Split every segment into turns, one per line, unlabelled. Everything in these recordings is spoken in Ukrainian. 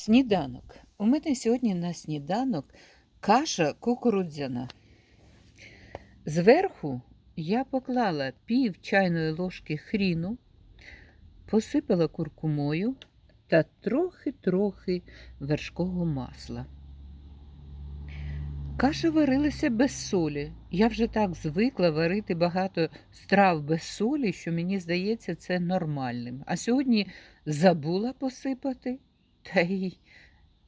Сніданок. У мене сьогодні на сніданок каша кукурудзяна. Зверху я поклала пів чайної ложки хріну, посипала куркумою та трохи-трохи вершкового масла. Каша варилася без солі. Я вже так звикла варити багато страв без солі, що мені здається це нормальним. А сьогодні забула посипати, та й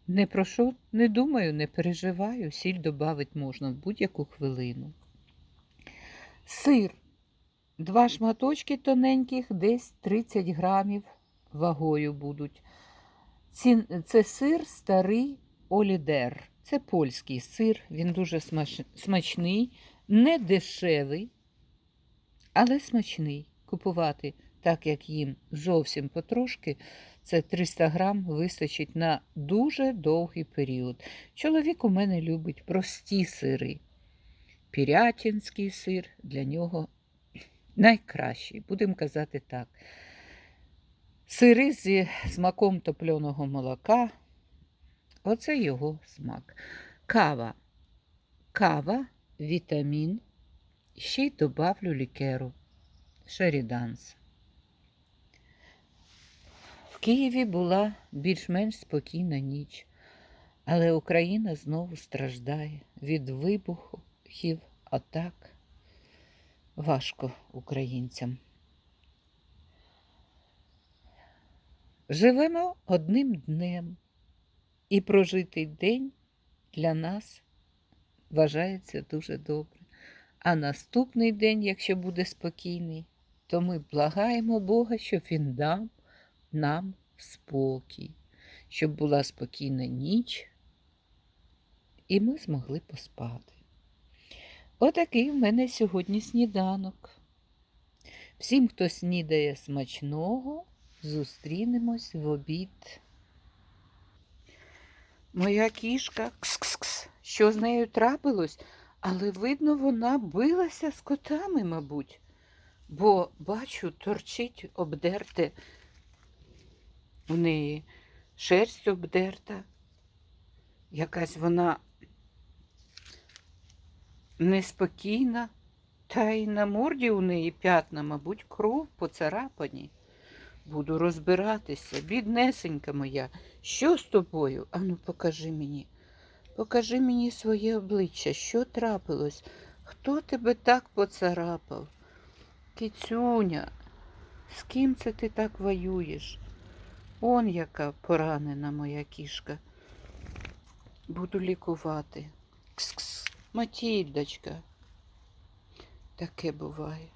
не про що не думаю, не переживаю. Сіль додати можна в будь-яку хвилину. Сир. Два шматочки тоненьких, десь 30 грамів вагою будуть. Ці, це сир старий олідер. Це польський сир, він дуже смач, смачний, не дешевий, але смачний. Купувати, так як їм зовсім потрошки, це 300 грам вистачить на дуже довгий період. Чоловік у мене любить прості сири. Пірятінський сир для нього найкращий, будемо казати так. Сири зі смаком топленого молока. Оце його смак. Кава. Кава, вітамін. Ще й добавлю лікеру. Шеріданс. Києві була більш-менш спокійна ніч, але Україна знову страждає від вибухів, атак. Важко українцям. Живемо одним днем. І прожитий день для нас вважається дуже добре. А наступний день, якщо буде спокійний, то ми благаємо Бога, щоб Він дав нам спокій, щоб була спокійна ніч, і ми змогли поспати. Отакий в мене сьогодні сніданок. Всім, хто снідає смачного, зустрінемось в обід. Моя кішка, кс-кс-кс, що з нею трапилось, але видно, вона билася з котами, мабуть, бо бачу, торчить обдерте в неї шерсть обдерта. Якась вона неспокійна, та й на морді у неї п'ятна, мабуть, кров поцарапані. Буду розбиратися, біднесенька моя. Що з тобою? Ану, покажи мені. Покажи мені своє обличчя, що трапилось? Хто тебе так поцарапав? Кицюня, з ким це ти так воюєш? Он яка поранена моя кішка. Буду лікувати. Кс-кс, Матільдочка. Таке буває.